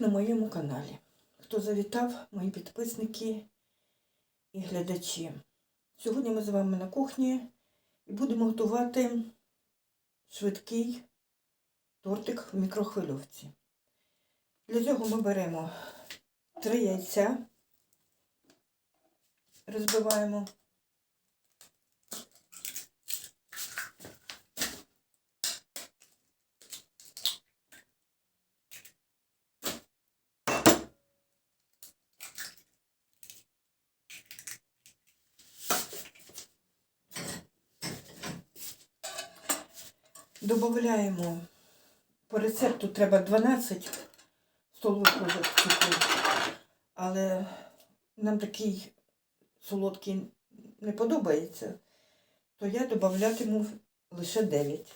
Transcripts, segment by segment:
На моєму каналі. Хто завітав, мої підписники і глядачі. Сьогодні ми з вами на кухні і будемо готувати швидкий тортик в мікрохвильовці. Для цього ми беремо три яйця, розбиваємо. Добавляємо по рецепту треба 12 столових цукру, але нам такий солодкий не подобається, то я додатиму лише 9.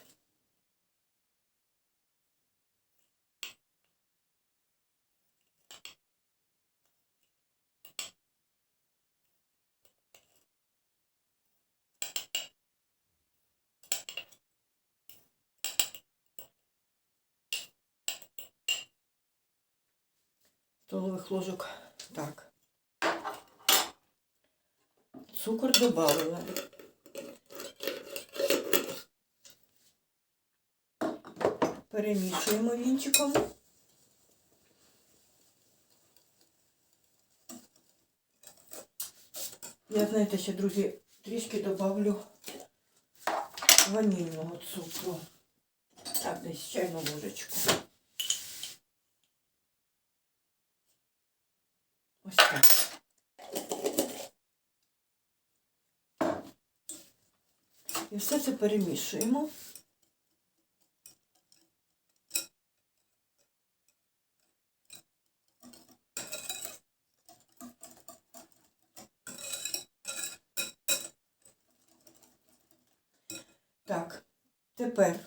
Столових ложок. Так. Цукор добавила. Перемішуємо вінчиком. Я, знаєте, ще, друзі, трішки добавлю ванільного цукру. Так, десь чайну ложечку. Ось так. І все це перемішуємо. Так, тепер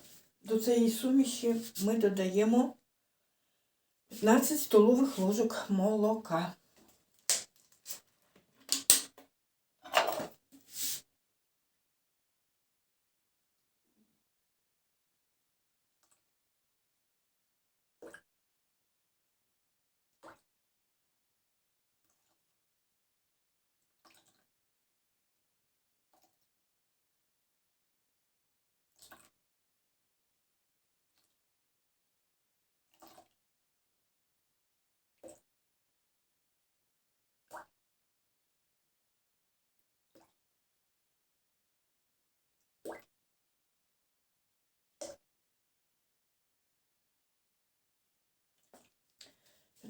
до цієї суміші ми додаємо 15 столових ложок молока.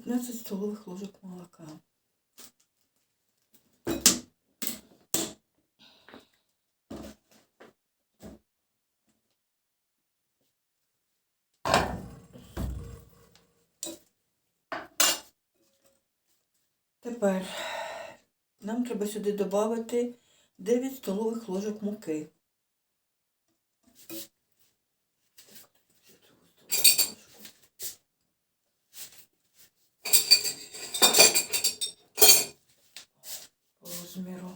П'ятнадцять столових ложок молока. Тепер нам треба сюди додати 9 столових ложок муки. По розміру.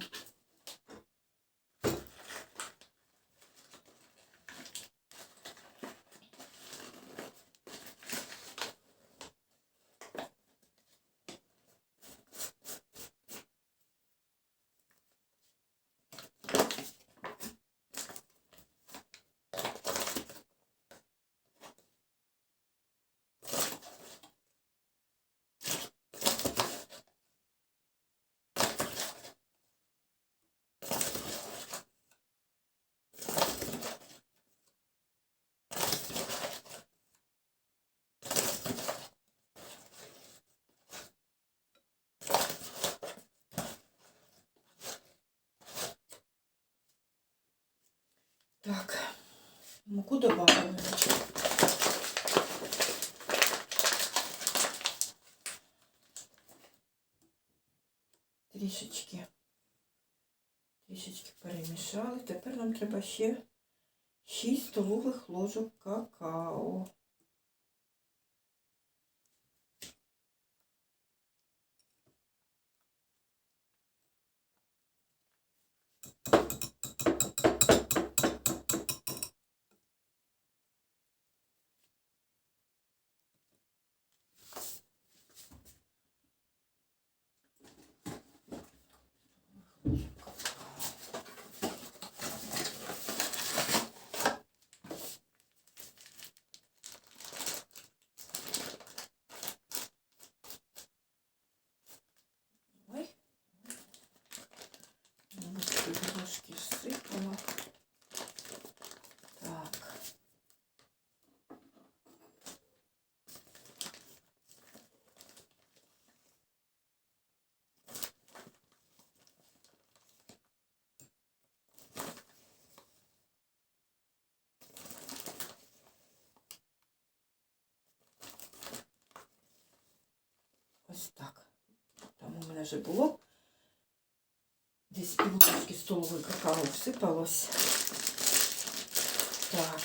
Так, муку добавимо. Трішечки. Трішечки перемішали. Тепер нам треба ще 6 столових ложок какао. Ось так. Там у мене вже було. Десь півочки столової какао всипалось. Так.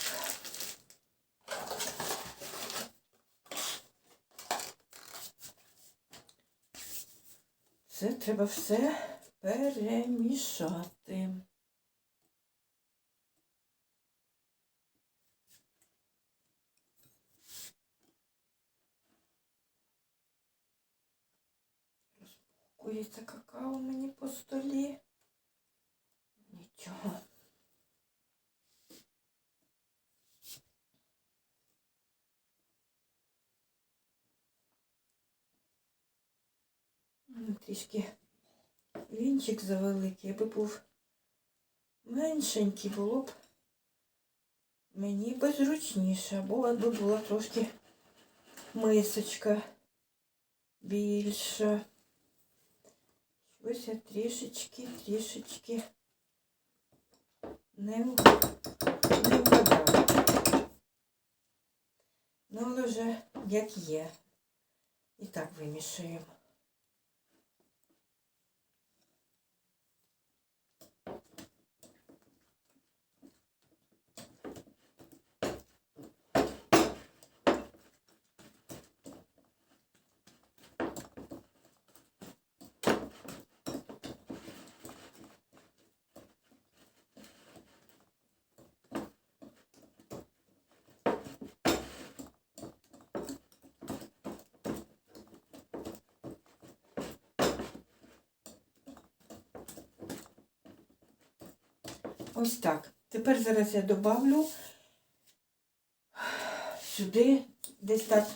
Це треба все перемішати. Розпакується какао мені по столі. Нічого. Трішки вінчик завеликий, аби був меншенький, було б мені би зручніше, або аби була трошки мисочка більша. Ось я трішечки, трішечки не, не вгадала. Ну, але вже як є. І так вимішуємо. Ось так. Тепер зараз я добавлю сюди десь так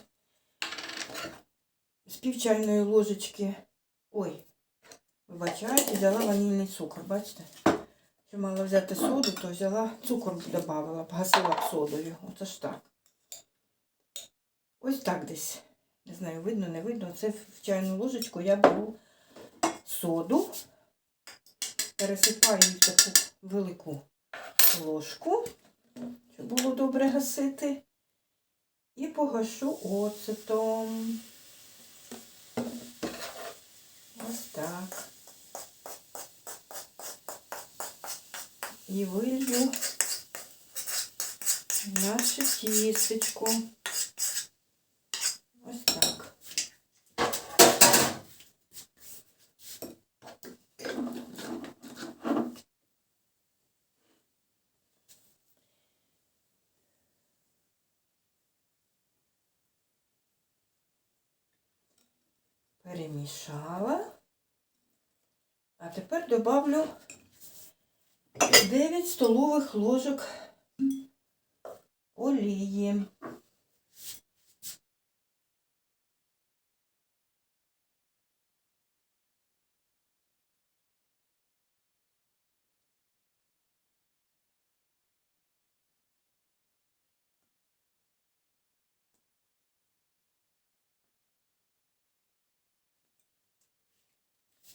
з пів чайної ложечки. Ой, вибачайте, взяла ванільний цукор, бачите? Що мала взяти соду, то взяла цукор додавала, погасила содою. Оце ж так. Ось так десь. Не знаю, видно, не видно. Це в чайну ложечку я беру соду, пересипаю її в таку велику ложку, щоб було добре гасити. І погашу оцетом. Ось так. І вилью наше тістечко. Ось так. Перемішала. А тепер добавлю 9 столових ложок олії.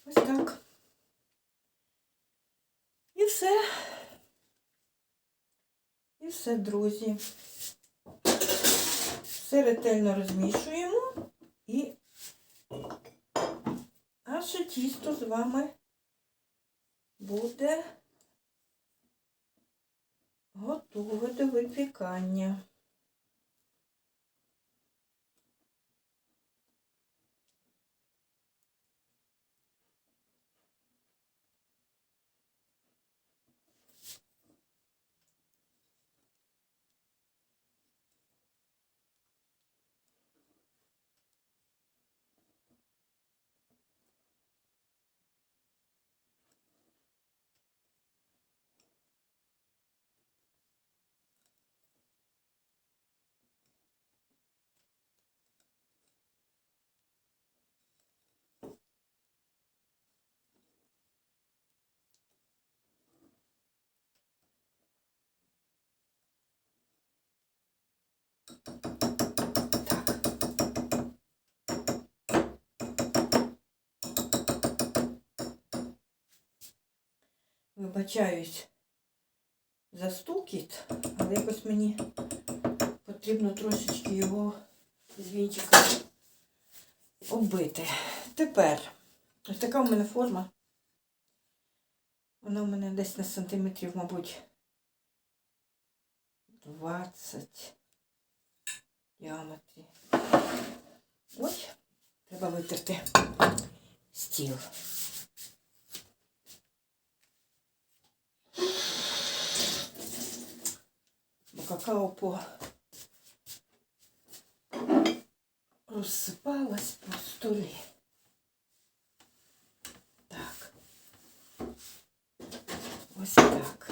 Ось так. Все. І все, друзі. Все ретельно розмішуємо і наше тісто з вами буде готове до випікання. Вибачаюсь за стукіт, але якось мені потрібно трошечки його з вінчика оббити. Тепер ось така у мене форма. Вона у мене десь на сантиметрів, мабуть, 20 в діаметрі. Ось, треба витерти стіл. Бо какао по розсипалась по столі. Так. Ось так.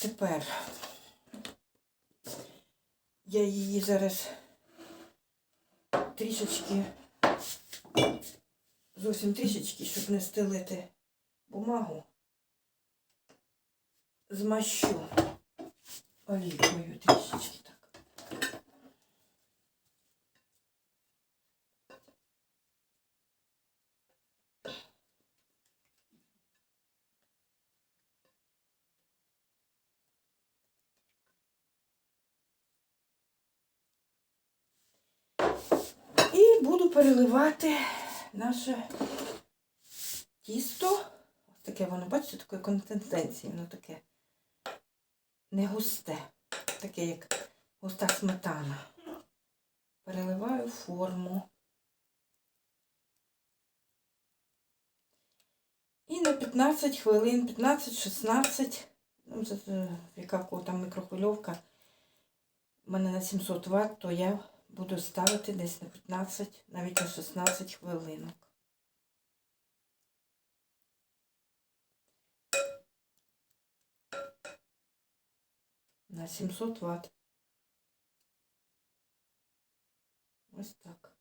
Тепер я її зараз трішечки, зовсім трішечки, щоб не стелити бумагу, змащу олійкою трішечки так. І буду переливати наше тісто. Ось таке воно, бачите, такої консистенції, воно таке не густе, таке як густа сметана. Переливаю форму. І на 15 хвилин, 15-16, ну, е, яка там мікрохвильовка, у мене на 700 Вт, то я буду ставити десь на 15, навіть на 16 хвилинок. На 700 Вт. Ось так.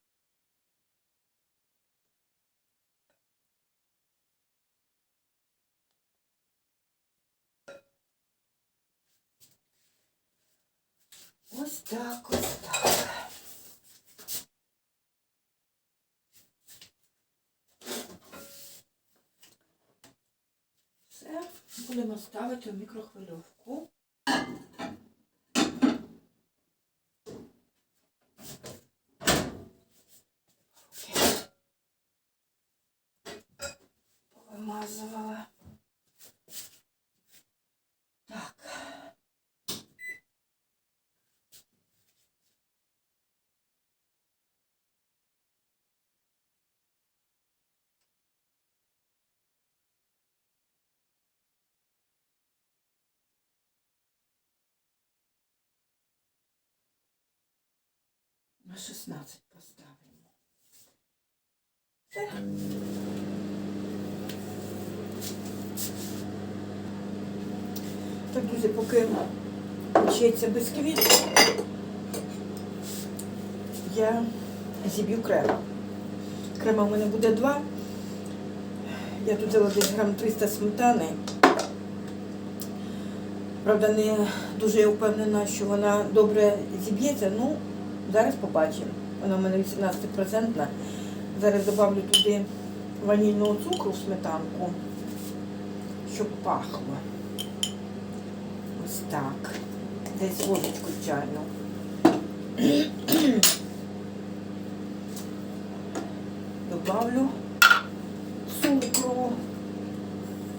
Ось так, ось так. Все, будемо ставити в мікрохвильовку. Руки Повимазувала. Так. На 16 поставимо. Все. Так, друзі, поки вчиться бісквіт, я зіб'ю крем. Крема в мене буде два. Я тут взяла десь грам 300 сметани. Правда, не дуже я впевнена, що вона добре зіб'ється. Ну, зараз побачимо. Вона в мене 18%. Зараз добавлю туди ванільного цукру в сметанку, щоб пахло. Ось так. Десь ложечку чайну. Добавлю цукру.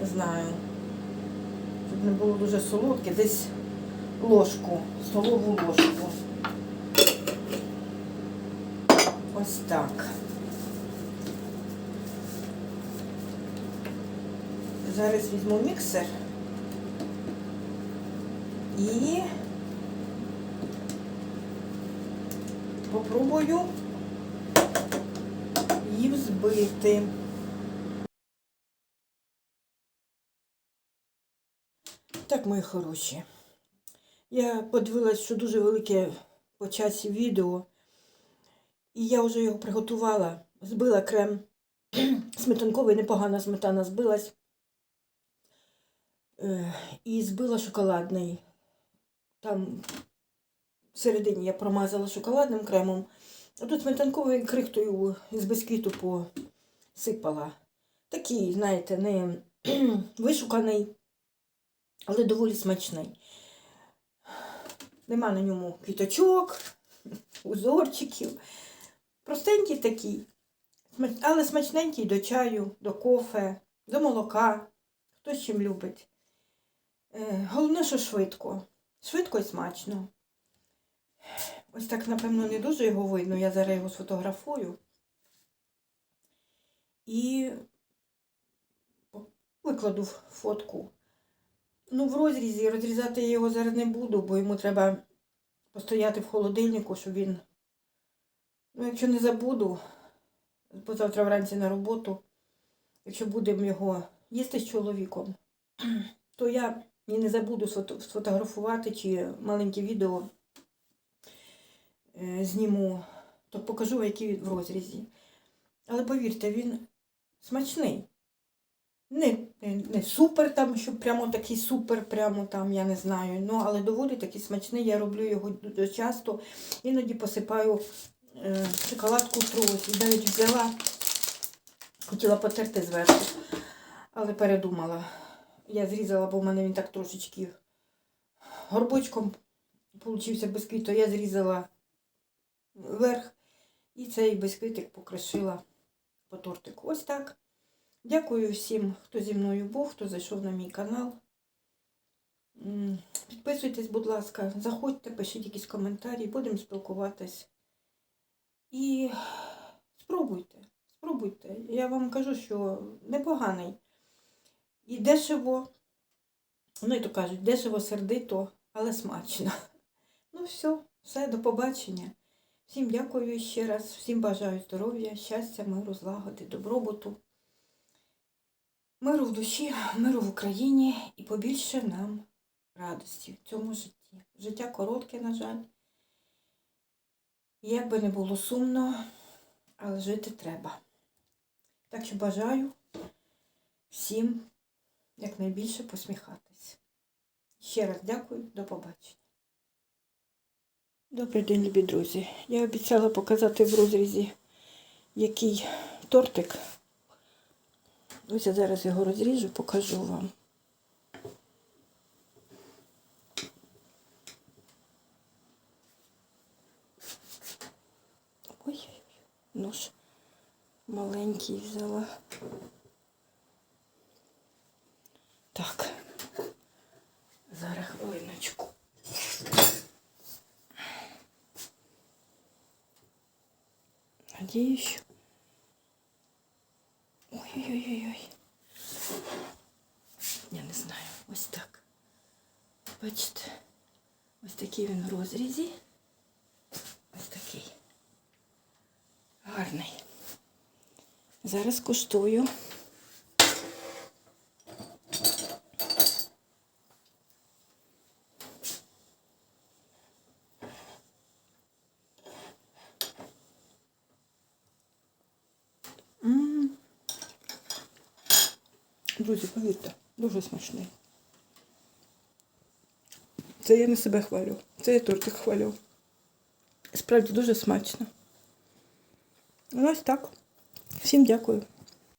Не знаю. Щоб не було дуже солодке, десь ложку, столову ложку. Ось так. Зараз візьму міксер і попробую її взбити. Так, мої хороші. Я подивилась, що дуже велике по часі відео. І я вже його приготувала. Збила крем сметанковий, непогана сметана збилась. Е, І збила шоколадний. Там всередині я промазала шоколадним кремом. А тут сметанковий крихтою з бісквіту посипала. Такий, знаєте, не вишуканий, але доволі смачний. Нема на ньому квіточок, узорчиків. Простенький такий, але смачненький до чаю, до кофе, до молока. Хто чим любить. Е, Головне, що швидко. Швидко і смачно. Ось так, напевно, не дуже його видно. Я зараз його сфотографую. І викладу фотку. Ну, в розрізі розрізати я його зараз не буду, бо йому треба постояти в холодильнику, щоб він. Ну, якщо не забуду, позавтра вранці на роботу, якщо будемо його їсти з чоловіком, то я і не забуду сфотографувати чи маленьке відео е, зніму, то покажу, який він в розрізі. Але повірте, він смачний. Не, не супер там, щоб прямо такий супер, прямо там, я не знаю. Ну, але доволі такий смачний. Я роблю його часто. Іноді посипаю шоколадку струс. Навіть взяла, хотіла потерти зверху, але передумала. Я зрізала, бо в мене він так трошечки горбочком получився бісквіт, то я зрізала вверх і цей бісквітик покришила по тортику. Ось так. Дякую всім, хто зі мною був, хто зайшов на мій канал. Підписуйтесь, будь ласка, заходьте, пишіть якісь коментарі, будемо спілкуватись. І спробуйте, спробуйте. Я вам кажу, що непоганий. І дешево, ну і то кажуть, дешево сердито, але смачно. Ну все, все, до побачення. Всім дякую ще раз, всім бажаю здоров'я, щастя, миру, злагоди, добробуту. Миру в душі, миру в Україні і побільше нам радості в цьому житті. Життя коротке, на жаль. Як би не було сумно, але жити треба. Так що бажаю всім якнайбільше посміхатись. Ще раз дякую, до побачення. Добрий день, любі друзі. Я обіцяла показати в розрізі, який тортик. Ось я зараз його розріжу, покажу вам. Ой, нож маленький взяла. Так, зараз хвилиночку. Надіюсь. Ой-ой-ой-ой. Я не знаю, ось так. Бачите, ось такий він в розрізі. Ось такий. Гарний. Зараз куштую. Друзі, повірте, дуже смачний. Це я не себе хвалю. Це я тортик хвалю. Справді дуже смачно. Ось так. Всім дякую.